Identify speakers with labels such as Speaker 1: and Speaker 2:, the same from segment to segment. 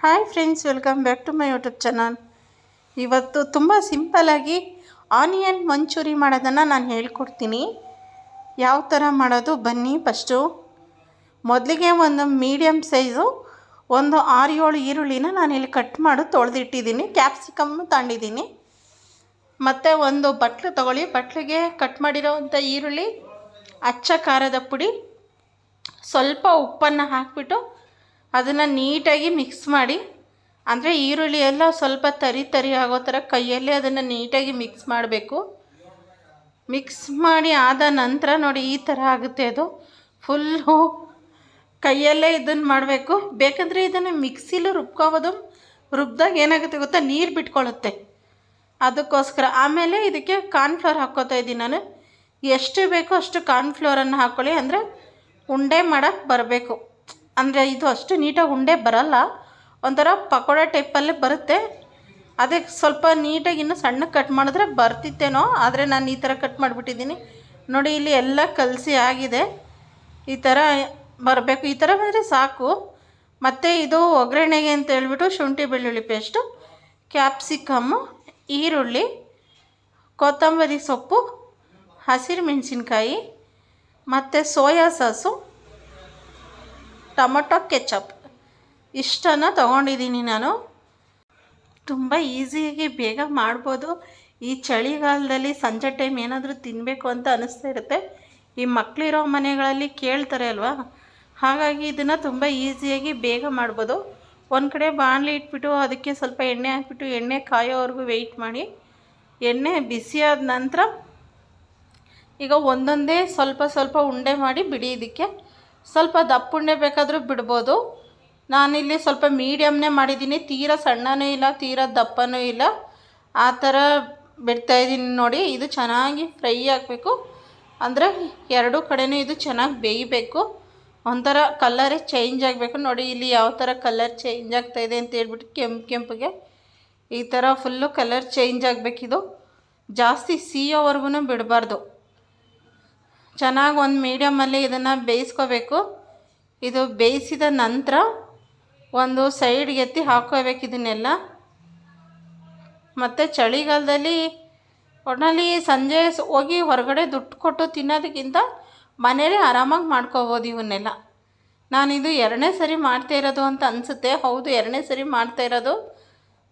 Speaker 1: Hi friends welcome back to my YouTube channel ಇವತ್ತು ತುಂಬ ಸಿಂಪಲಾಗಿ ಆನಿಯನ್ ಮಂಚೂರಿ ಮಾಡೋದನ್ನು ನಾನು ಹೇಳ್ಕೊಡ್ತೀನಿ. ಯಾವ ಥರ ಮಾಡೋದು? ಬನ್ನಿ ಫಸ್ಟು ಮೊದಲಿಗೆ ಒಂದು ಮೀಡಿಯಮ್ ಸೈಜು ಒಂದು ಆರು ಏಳು ಈರುಳ್ಳಿನ ನಾನು ಇಲ್ಲಿ ಕಟ್ ಮಾಡಿ ತೊಳೆದಿಟ್ಟಿದ್ದೀನಿ ಕ್ಯಾಪ್ಸಿಕಮ್ ತಗೊಂಡಿದ್ದೀನಿ ಮತ್ತು ಒಂದು ಬಟ್ಲು ತೊಗೊಳ್ಳಿ. ಬಟ್ಲಿಗೆ ಕಟ್ ಮಾಡಿರೋವಂಥ ಈರುಳ್ಳಿ, ಅಚ್ಚ ಖಾರದ ಪುಡಿ, ಸ್ವಲ್ಪ ಉಪ್ಪನ್ನು ಹಾಕಿಬಿಟ್ಟು ಅದನ್ನು ನೀಟಾಗಿ ಮಿಕ್ಸ್ ಮಾಡಿ, ಅಂದರೆ ಈರುಳ್ಳಿ ಎಲ್ಲ ಸ್ವಲ್ಪ ತರಿ ತರಿ ಆಗೋ ಥರ ಕೈಯಲ್ಲೇ ಅದನ್ನು ನೀಟಾಗಿ ಮಿಕ್ಸ್ ಮಾಡಬೇಕು. ಮಿಕ್ಸ್ ಮಾಡಿ ಆದ ನಂತರ ನೋಡಿ ಈ ಥರ ಆಗುತ್ತೆ ಅದು. ಫುಲ್ಲು ಕೈಯಲ್ಲೇ ಇದನ್ನು ಮಾಡಬೇಕು. ಬೇಕಂದರೆ ಇದನ್ನು ಮಿಕ್ಸಿಲೂ ರುಬ್ಕೋಬೋದು. ರುಬ್ದಾಗ ಏನಾಗುತ್ತೆ ಗೊತ್ತಾ? ನೀರು ಬಿಟ್ಕೊಳ್ಳುತ್ತೆ ಅದಕ್ಕೋಸ್ಕರ. ಆಮೇಲೆ ಇದಕ್ಕೆ ಕಾರ್ನ್ಫ್ಲೋರ್ ಹಾಕ್ಕೋತಾ ಇದ್ದೀನಿ ನಾನು. ಎಷ್ಟು ಬೇಕೋ ಅಷ್ಟು ಕಾರ್ನ್ಫ್ಲೋರನ್ನು ಹಾಕ್ಕೊಳ್ಳಿ ಅಂದರೆ ಉಂಡೆ ಮಾಡೋಕ್ಕೆ ಬರಬೇಕು. ಅಂದರೆ ಇದು ಅಷ್ಟು ನೀಟಾಗಿ ಉಂಡೆ ಬರಲ್ಲ. ಒಂಥರ ಪಕೋಡ ಟೈಪಲ್ಲೇ ಬರುತ್ತೆ. ಅದಕ್ಕೆ ಸ್ವಲ್ಪ ನೀಟಾಗಿ ಇನ್ನೂ ಸಣ್ಣಗೆ ಕಟ್ ಮಾಡಿದ್ರೆ ಬರ್ತಿತ್ತೇನೋ, ಆದರೆ ನಾನು ಈ ಥರ ಕಟ್ ಮಾಡಿಬಿಟ್ಟಿದ್ದೀನಿ. ನೋಡಿ, ಇಲ್ಲಿ ಎಲ್ಲ ಕಲಸಿ ಆಗಿದೆ. ಈ ಥರ ಬರಬೇಕು. ಈ ಥರ ಬಂದರೆ ಸಾಕು. ಮತ್ತು ಇದು ಒಗ್ಗರಣೆಗೆ ಅಂತ ಹೇಳ್ಬಿಟ್ಟು ಶುಂಠಿ ಬೆಳ್ಳುಳ್ಳಿ ಪೇಸ್ಟು ಕ್ಯಾಪ್ಸಿಕಮ್ಮು ಈರುಳ್ಳಿ, ಕೊತ್ತಂಬರಿ ಸೊಪ್ಪು, ಹಸಿರು ಮೆಣಸಿನ್ಕಾಯಿ, ಮತ್ತು ಸೋಯಾ ಸಾಸು. Tomato ketchup. ಇಷ್ಟನ್ನು ತೊಗೊಂಡಿದ್ದೀನಿ ನಾನು. ತುಂಬ ಈಸಿಯಾಗಿ ಬೇಗ ಮಾಡ್ಬೋದು. ಈ ಚಳಿಗಾಲದಲ್ಲಿ ಸಂಜೆ ಟೈಮ್ ಏನಾದರೂ ತಿನ್ನಬೇಕು ಅಂತ ಅನಿಸ್ತಾ ಇರುತ್ತೆ. ಈ ಮಕ್ಕಳಿರೋ ಮನೆಗಳಲ್ಲಿ ಕೇಳ್ತಾರೆ ಅಲ್ವಾ? ಹಾಗಾಗಿ ಇದನ್ನು ತುಂಬ ಈಸಿಯಾಗಿ ಬೇಗ ಮಾಡ್ಬೋದು. ಒಂದು ಕಡೆ ಬಾಣಲಿ ಇಟ್ಬಿಟ್ಟು ಅದಕ್ಕೆ ಸ್ವಲ್ಪ ಎಣ್ಣೆ ಹಾಕಿಬಿಟ್ಟು ಎಣ್ಣೆ ಕಾಯೋವರೆಗೂ ವೆಯ್ಟ್ ಮಾಡಿ. ಎಣ್ಣೆ ಬಿಸಿಯಾದ ನಂತರ ಈಗ ಒಂದೊಂದೇ ಸ್ವಲ್ಪ ಸ್ವಲ್ಪ ಉಂಡೆ ಮಾಡಿ ಬಿಡಿ ಇದಕ್ಕೆ. ಸ್ವಲ್ಪ ದಪ್ಪ ಉಂಡೆ ಬೇಕಾದರೂ ಬಿಡ್ಬೋದು. ನಾನಿಲ್ಲಿ ಸ್ವಲ್ಪ ಮೀಡಿಯಮ್ನೇ ಮಾಡಿದ್ದೀನಿ. ತೀರ ಸಣ್ಣನೂ ಇಲ್ಲ, ತೀರ ದಪ್ಪನೂ ಇಲ್ಲ. ಆ ಥರ ಬಿಡ್ತಾಯಿದ್ದೀನಿ ನೋಡಿ. ಇದು ಚೆನ್ನಾಗಿ ಫ್ರೈ ಆಗಬೇಕು. ಅಂದರೆ ಎರಡೂ ಕಡೆಯೂ ಇದು ಚೆನ್ನಾಗಿ ಬೇಯಬೇಕು. ಒಂಥರ ಕಲ್ಲರೇ ಚೇಂಜ್ ಆಗಬೇಕು. ನೋಡಿ ಇಲ್ಲಿ ಯಾವ ಥರ ಕಲರ್ ಚೇಂಜ್ ಆಗ್ತಾಯಿದೆ ಅಂತ ಹೇಳ್ಬಿಟ್ಟು ಕೆಂಪು ಕೆಂಪಿಗೆ ಈ ಥರ ಫುಲ್ಲು ಕಲರ್ ಚೇಂಜ್ ಆಗಬೇಕಿದು. ಜಾಸ್ತಿ ಸಿಯೋವರೆಗೂ ಬಿಡಬಾರ್ದು. ಚೆನ್ನಾಗಿ ಒಂದು ಮೀಡಿಯಮಲ್ಲಿ ಇದನ್ನು ಬೇಯಿಸ್ಕೋಬೇಕು. ಇದು ಬೇಯಿಸಿದ ನಂತರ ಒಂದು ಸೈಡ್ಗೆ ಎತ್ತಿ ಹಾಕ್ಕೋಬೇಕು ಇದನ್ನೆಲ್ಲ. ಮತ್ತು ಚಳಿಗಾಲದಲ್ಲಿ ಒಟ್ಟಿನಲ್ಲಿ ಸಂಜೆ ಹೋಗಿ ಹೊರಗಡೆ ದುಡ್ಡು ಕೊಟ್ಟು ತಿನ್ನೋದಕ್ಕಿಂತ ಮನೇಲೇ ಆರಾಮಾಗಿ ಮಾಡ್ಕೋಬೋದು ಇವನ್ನೆಲ್ಲ. ನಾನಿದು ಎರಡನೇ ಸರಿ ಮಾಡ್ತಾ ಇರೋದು ಅಂತ ಅನಿಸುತ್ತೆ. ಹೌದು, ಎರಡನೇ ಸರಿ ಮಾಡ್ತಾ ಇರೋದು.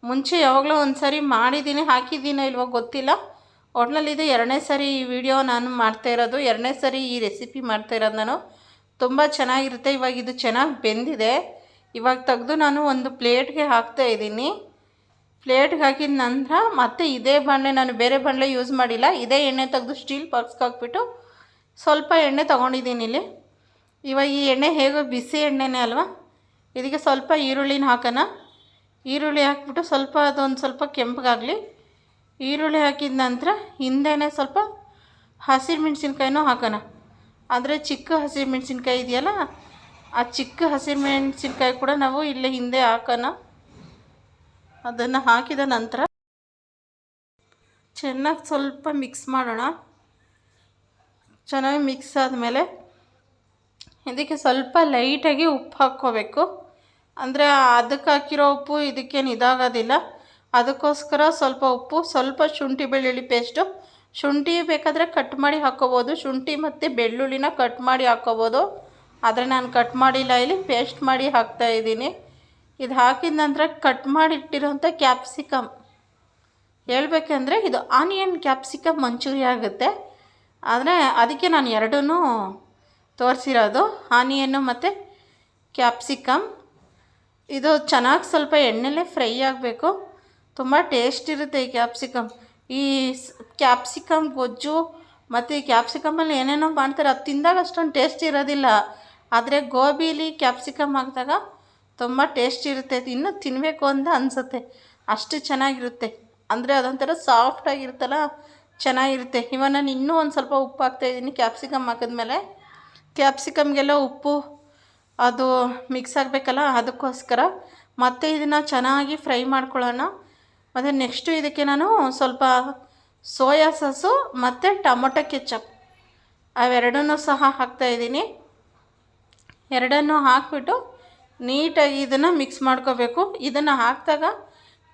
Speaker 1: ಮುಂಚೆ ಯಾವಾಗಲೂ ಒಂದು ಸರಿ ಮಾಡಿದ್ದೀನಿ, ಹಾಕಿದ್ದೀನೋ ಇಲ್ವೋ ಗೊತ್ತಿಲ್ಲ. ಒಟ್ನಲ್ಲಿ ಇದು ಎರಡನೇ ಸರಿ ಈ ವಿಡಿಯೋ ನಾನು ಮಾಡ್ತಾ ಇರೋದು. ಎರಡನೇ ಸರಿ ಈ ರೆಸಿಪಿ ಮಾಡ್ತಾ ಇರೋದು ನಾನು. ತುಂಬ ಚೆನ್ನಾಗಿರುತ್ತೆ. ಇವಾಗ ಇದು ಚೆನ್ನಾಗಿ ಬೆಂದಿದೆ. ಇವಾಗ ತೆಗೆದು ನಾನು ಒಂದು ಪ್ಲೇಟ್ಗೆ ಹಾಕ್ತಾ ಇದ್ದೀನಿ. ಪ್ಲೇಟ್ಗೆ ಹಾಕಿದ ನಂತರ ಮತ್ತೆ ಇದೇ ಬಾಣಲೆ ನಾನು ಬೇರೆ ಬಾಣಲೆ ಯೂಸ್ ಮಾಡಿಲ್ಲ. ಇದೇ ಎಣ್ಣೆ ತೆಗೆದು ಸ್ಟೀಲ್ ಬಾಕ್ಸ್ಗೆ ಹಾಕ್ಬಿಟ್ಟು ಸ್ವಲ್ಪ ಎಣ್ಣೆ ತೊಗೊಂಡಿದ್ದೀನಿ ಇಲ್ಲಿ. ಇವಾಗ ಈ ಎಣ್ಣೆ ಹೇಗೋ ಬಿಸಿ ಎಣ್ಣೆನೇ ಅಲ್ವಾ? ಇದಕ್ಕೆ ಸ್ವಲ್ಪ ಈರುಳ್ಳಿನ ಹಾಕೋಣ. ಈರುಳ್ಳಿ ಹಾಕ್ಬಿಟ್ಟು ಸ್ವಲ್ಪ ಅದೊಂದು ಸ್ವಲ್ಪ ಕೆಂಪಗಾಗಲಿ. ಈರುಳ್ಳಿ ಹಾಕಿದ ನಂತರ ಹಿಂದೆನೇ ಸ್ವಲ್ಪ ಹಸಿರು ಮೆಣಸಿನ್ಕಾಯಿನೂ ಹಾಕೋಣ. ಅಂದರೆ ಚಿಕ್ಕ ಹಸಿರು ಮೆಣಸಿನ್ಕಾಯಿ ಇದೆಯಲ್ಲ, ಆ ಚಿಕ್ಕ ಹಸಿರು ಮೆಣಸಿನ್ಕಾಯಿ ಕೂಡ ನಾವು ಇಲ್ಲೇ ಹಿಂದೆ ಹಾಕೋಣ. ಅದನ್ನು ಹಾಕಿದ ನಂತರ ಚೆನ್ನಾಗಿ ಸ್ವಲ್ಪ ಮಿಕ್ಸ್ ಮಾಡೋಣ. ಚೆನ್ನಾಗಿ ಮಿಕ್ಸ್ ಆದಮೇಲೆ ಇದಕ್ಕೆ ಸ್ವಲ್ಪ ಲೈಟಾಗಿ ಉಪ್ಪು ಹಾಕ್ಕೋಬೇಕು. ಅಂದರೆ ಅದಕ್ಕೆ ಹಾಕಿರೋ ಉಪ್ಪು ಇದಕ್ಕೇನು ಇದಾಗೋದಿಲ್ಲ ಅದಕ್ಕೋಸ್ಕರ ಸ್ವಲ್ಪ ಉಪ್ಪು, ಸ್ವಲ್ಪ ಶುಂಠಿ, ಬೆಳ್ಳುಳ್ಳಿ ಪೇಸ್ಟು ಶುಂಠಿ ಬೇಕಾದರೆ ಕಟ್ ಮಾಡಿ ಹಾಕ್ಕೋಬೋದು ಶುಂಠಿ ಮತ್ತು ಬೆಳ್ಳುಳ್ಳಿನ ಕಟ್ ಮಾಡಿ ಹಾಕ್ಕೋಬೋದು ಆದರೆ ನಾನು ಕಟ್ ಮಾಡಿಲ್ಲ, ಇಲ್ಲಿ ಪೇಸ್ಟ್ ಮಾಡಿ ಹಾಕ್ತಾ ಇದ್ದೀನಿ. ಇದು ಹಾಕಿದ ನಂತರ ಕಟ್ ಮಾಡಿಟ್ಟಿರೋಂಥ ಕ್ಯಾಪ್ಸಿಕಮ್ ಹೇಳಬೇಕಂದ್ರೆ ಇದು ಆನಿಯನ್ ಕ್ಯಾಪ್ಸಿಕಮ್ ಮಂಚೂರಿ ಆಗುತ್ತೆ. ಆದರೆ ಅದಕ್ಕೆ ನಾನು ಎರಡೂ ತೋರಿಸಿರೋದು. ಆನಿಯನ್ನು ಮತ್ತು ಕ್ಯಾಪ್ಸಿಕಮ್ ಇದು ಚೆನ್ನಾಗಿ ಸ್ವಲ್ಪ ಎಣ್ಣೆಲೇ ಫ್ರೈ ಆಗಬೇಕು. ತುಂಬ ಟೇಸ್ಟ್ ಇರುತ್ತೆ ಈ ಕ್ಯಾಪ್ಸಿಕಮ್ ಈ ಕ್ಯಾಪ್ಸಿಕಮ್ ಗೊಜ್ಜು ಮತ್ತು ಈ ಕ್ಯಾಪ್ಸಿಕಮಲ್ಲಿ ಏನೇನೋ ಮಾಡ್ತಾರೆ, ಅದು ತಿಂದಾಗ ಅಷ್ಟೊಂದು ಟೇಸ್ಟ್ ಇರೋದಿಲ್ಲ. ಆದರೆ ಗೋಬಿಲಿ ಕ್ಯಾಪ್ಸಿಕಮ್ ಹಾಕಿದಾಗ ತುಂಬ ಟೇಸ್ಟ್ ಇರುತ್ತೆ. ಇನ್ನೂ ತಿನ್ನಬೇಕು ಅಂತ ಅನಿಸುತ್ತೆ. ಅಷ್ಟು ಚೆನ್ನಾಗಿರುತ್ತೆ. ಅಂದರೆ ಅದೊಂಥರ ಸಾಫ್ಟಾಗಿರುತ್ತಲ್ಲ ಚೆನ್ನಾಗಿರುತ್ತೆ. ಇವಾಗ ನಾನು ಇನ್ನೂ ಒಂದು ಸ್ವಲ್ಪ ಉಪ್ಪು ಹಾಕ್ತಾಯಿದ್ದೀನಿ ಕ್ಯಾಪ್ಸಿಕಮ್ ಹಾಕಿದ್ಮೇಲೆ ಕ್ಯಾಪ್ಸಿಕಮ್ಗೆಲ್ಲ ಉಪ್ಪು, ಅದು ಮಿಕ್ಸ್ ಆಗಬೇಕಲ್ಲ, ಅದಕ್ಕೋಸ್ಕರ ಮತ್ತೆ ಇದನ್ನು ಚೆನ್ನಾಗಿ ಫ್ರೈ ಮಾಡ್ಕೊಳ್ಳೋಣ. ಮತ್ತು ನೆಕ್ಸ್ಟು ಇದಕ್ಕೆ ನಾನು ಸ್ವಲ್ಪ ಸೋಯಾ ಸಾಸು ಮತ್ತು ಟೊಮೊಟೊ ಕೆಚಪ್. ಅವೆರಡನ್ನೂ ಸಹ ಹಾಕ್ತಾಯಿದ್ದೀನಿ ಎರಡನ್ನೂ ಹಾಕ್ಬಿಟ್ಟು ನೀಟಾಗಿ ಇದನ್ನು ಮಿಕ್ಸ್ ಮಾಡ್ಕೋಬೇಕು. ಇದನ್ನು ಹಾಕಿದಾಗ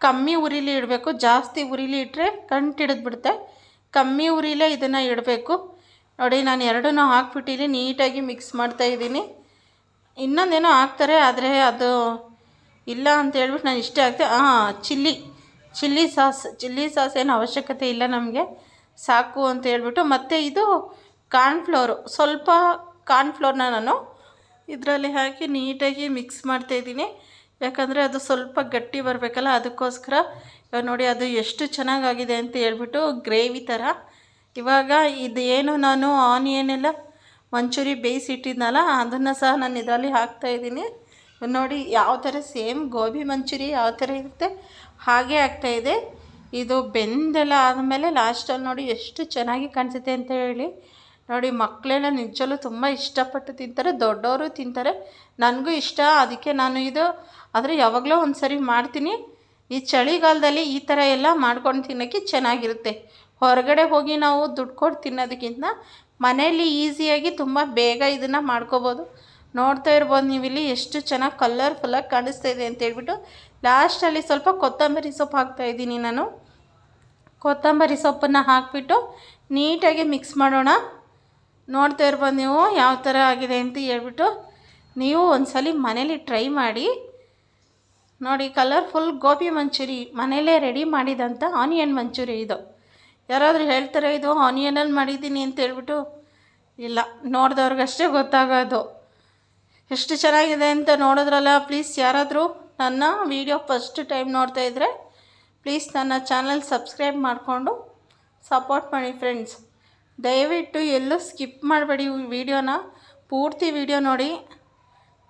Speaker 1: ಕಮ್ಮಿ ಉರಿಲಿ ಇಡಬೇಕು. ಜಾಸ್ತಿ ಉರಿಲಿ ಇಟ್ಟರೆ ಕಂಟು ಹಿಡಿದ್ಬಿಡುತ್ತೆ. ಕಮ್ಮಿ ಉರಿಲೇ ಇದನ್ನು ಇಡಬೇಕು. ನೋಡಿ, ನಾನು ಎರಡನ್ನೂ ಹಾಕ್ಬಿಟ್ಟಿಲ್ಲಿ ನೀಟಾಗಿ ಮಿಕ್ಸ್ ಮಾಡ್ತಾಯಿದ್ದೀನಿ ಇನ್ನೊಂದೇನೋ ಹಾಕ್ತಾರೆ, ಆದರೆ ಅದು ಇಲ್ಲ ಅಂತ ಹೇಳ್ಬಿಟ್ಟು ನಾನು ಇಷ್ಟೇ ಹಾಕ್ತೆ ಹಾಂ chilli. Chilli sauce chilli sauce ಏನು ಅವಶ್ಯಕತೆ ಇಲ್ಲ ನಮಗೆ. ಸಾಕು ಅಂತ ಹೇಳ್ಬಿಟ್ಟು ಮತ್ತು ಇದು ಕಾರ್ನ್ಫ್ಲೋರು ಸ್ವಲ್ಪ ಕಾರ್ನ್ಫ್ಲೋರ್ನ ನಾನು ಇದರಲ್ಲಿ ಹಾಕಿ ನೀಟಾಗಿ ಮಿಕ್ಸ್ ಮಾಡ್ತಾಯಿದ್ದೀನಿ ಯಾಕಂದರೆ ಅದು ಸ್ವಲ್ಪ ಗಟ್ಟಿ ಬರಬೇಕಲ್ಲ, ಅದಕ್ಕೋಸ್ಕರ ಇವಾಗ ನೋಡಿ ಅದು ಎಷ್ಟು ಚೆನ್ನಾಗಾಗಿದೆ ಅಂತ ಹೇಳ್ಬಿಟ್ಟು ಗ್ರೇವಿ ಥರ. ಇವಾಗ ಇದು ಏನು ನಾನು ಆನಿಯನ್ ಎಲ್ಲ ಮಂಚೂರಿ ಬೇಯಿಸಿಟ್ಟಿದ್ನಲ್ಲ, ಅದನ್ನು ಸಹ ನಾನು ಇದರಲ್ಲಿ ಹಾಕ್ತಾಯಿದ್ದೀನಿ ನೋಡಿ, ಯಾವ ಥರ ಸೇಮ್ ಗೋಬಿ ಮಂಚೂರಿ ಯಾವ ಥರ ಇರುತ್ತೆ, ಹಾಗೆ ಆಗ್ತಾಯಿದೆ ಇದು. ಬೆಂದೆಲ್ಲ ಆದಮೇಲೆ ಲಾಸ್ಟಲ್ಲಿ ನೋಡಿ ಎಷ್ಟು ಚೆನ್ನಾಗಿ ಕಾಣಿಸುತ್ತೆ ಅಂತ ಹೇಳಿ. ನೋಡಿ ಮಕ್ಕಳೆಲ್ಲ ನಿಜಲು ತುಂಬ ಇಷ್ಟಪಟ್ಟು ತಿಂತಾರೆ, ದೊಡ್ಡವರು ತಿಂತಾರೆ. ನನಗೂ ಇಷ್ಟ, ಅದಕ್ಕೆ ನಾನು ಇದು, ಆದರೆ ಯಾವಾಗಲೂ ಒಂದು ಸರಿ ಮಾಡ್ತೀನಿ. ಈ ಚಳಿಗಾಲದಲ್ಲಿ ಈ ಥರ ಎಲ್ಲ ಮಾಡ್ಕೊಂಡು ತಿನ್ನೋಕ್ಕೆ ಚೆನ್ನಾಗಿರುತ್ತೆ. ಹೊರಗಡೆ ಹೋಗಿ ನಾವು ದುಡ್ಡು ಕೊಟ್ಟು ತಿನ್ನೋದಕ್ಕಿಂತ ಮನೆಯಲ್ಲಿ ಈಸಿಯಾಗಿ ತುಂಬ ಬೇಗ ಇದನ್ನು ಮಾಡ್ಕೋಬೋದು. ನೋಡ್ತಾ ಇರ್ಬೋದು ನೀವು ಇಲ್ಲಿ ಎಷ್ಟು ಚೆನ್ನಾಗಿ ಕಲರ್ಫುಲ್ಲಾಗಿ ಕಾಣಿಸ್ತಾ ಇದೆ ಅಂತ ಹೇಳ್ಬಿಟ್ಟು ಲಾಸ್ಟಲ್ಲಿ ಸ್ವಲ್ಪ ಕೊತ್ತಂಬರಿ ಸೊಪ್ಪು ಹಾಕ್ತಾ ಇದ್ದೀನಿ ನಾನು. ಕೊತ್ತಂಬರಿ ಸೊಪ್ಪನ್ನು ಹಾಕಿಬಿಟ್ಟು ನೀಟಾಗಿ ಮಿಕ್ಸ್ ಮಾಡೋಣ. ನೋಡ್ತಾ ಇರ್ಬೋದು ನೀವು ಯಾವ ಥರ ಆಗಿದೆ ಅಂತ ಹೇಳ್ಬಿಟ್ಟು ನೀವು ಒಂದ್ಸಲ ಮನೇಲಿ ಟ್ರೈ ಮಾಡಿ. ನೋಡಿ ಕಲರ್ಫುಲ್ ಗೋಬಿ ಮಂಚೂರಿ ಮನೇಲೇ ರೆಡಿ ಮಾಡಿದಂಥ ಆನಿಯನ್ ಮಂಚೂರಿ ಇದು. ಯಾರಾದರೂ ಹೇಳ್ತಾರೆ, ಇದು ಆನಿಯನಲ್ಲಿ ಮಾಡಿದ್ದೀನಿ ಅಂತ ಹೇಳ್ಬಿಟ್ಟು ಇಲ್ಲ, ನೋಡಿದವ್ರಿಗಷ್ಟೇ ಗೊತ್ತಾಗೋದು. ಎಷ್ಟು ಚೆನ್ನಾಗಿದೆ ಅಂತ ನೋಡಿದ್ರಲ್ಲ ಪ್ಲೀಸ್ ಯಾರಾದರೂ ನನ್ನ ವೀಡಿಯೋ ಫಸ್ಟ್ ಟೈಮ್ ನೋಡ್ತಾ ಇದ್ದರೆ ಪ್ಲೀಸ್ ನನ್ನ ಚಾನಲ್ ಸಬ್ಸ್ಕ್ರೈಬ್ ಮಾಡಿಕೊಂಡು ಸಪೋರ್ಟ್ ಮಾಡಿ ಫ್ರೆಂಡ್ಸ್ ದಯವಿಟ್ಟು ಎಲ್ಲೂ ಸ್ಕಿಪ್ ಮಾಡಬೇಡಿ ವಿಡಿಯೋನ ಪೂರ್ತಿ ವಿಡಿಯೋ ನೋಡಿ.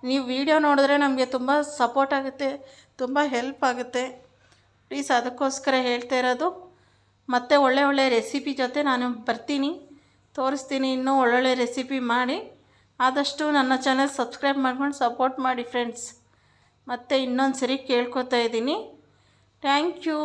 Speaker 1: ನೀವು ವಿಡಿಯೋ ನೋಡಿದ್ರೆ ನಮಗೆ ತುಂಬ ಸಪೋರ್ಟ್ ಆಗುತ್ತೆ, ತುಂಬ ಹೆಲ್ಪ್ ಆಗುತ್ತೆ. ಪ್ಲೀಸ್ ಅದಕ್ಕೋಸ್ಕರ ಹೇಳ್ತಾ ಇರೋದು, ಮತ್ತು ಒಳ್ಳೆ ಒಳ್ಳೆ ರೆಸಿಪಿ ಜೊತೆ ನಾನು ಬರ್ತೀನಿ. ತೋರಿಸ್ತೀನಿ, ಇನ್ನೂ ಒಳ್ಳೊಳ್ಳೆ ರೆಸಿಪಿ ಮಾಡಿ. ಆದಷ್ಟು ನನ್ನ ಚಾನಲ್ ಸಬ್ಸ್ಕ್ರೈಬ್ ಮಾಡ್ಕೊಂಡು ಸಪೋರ್ಟ್ ಮಾಡಿ ಫ್ರೆಂಡ್ಸ್ ಮತ್ತು ಇನ್ನೊಂದು ಸರಿ ಕೇಳ್ಕೊತಾ ಇದ್ದೀನಿ. Thank you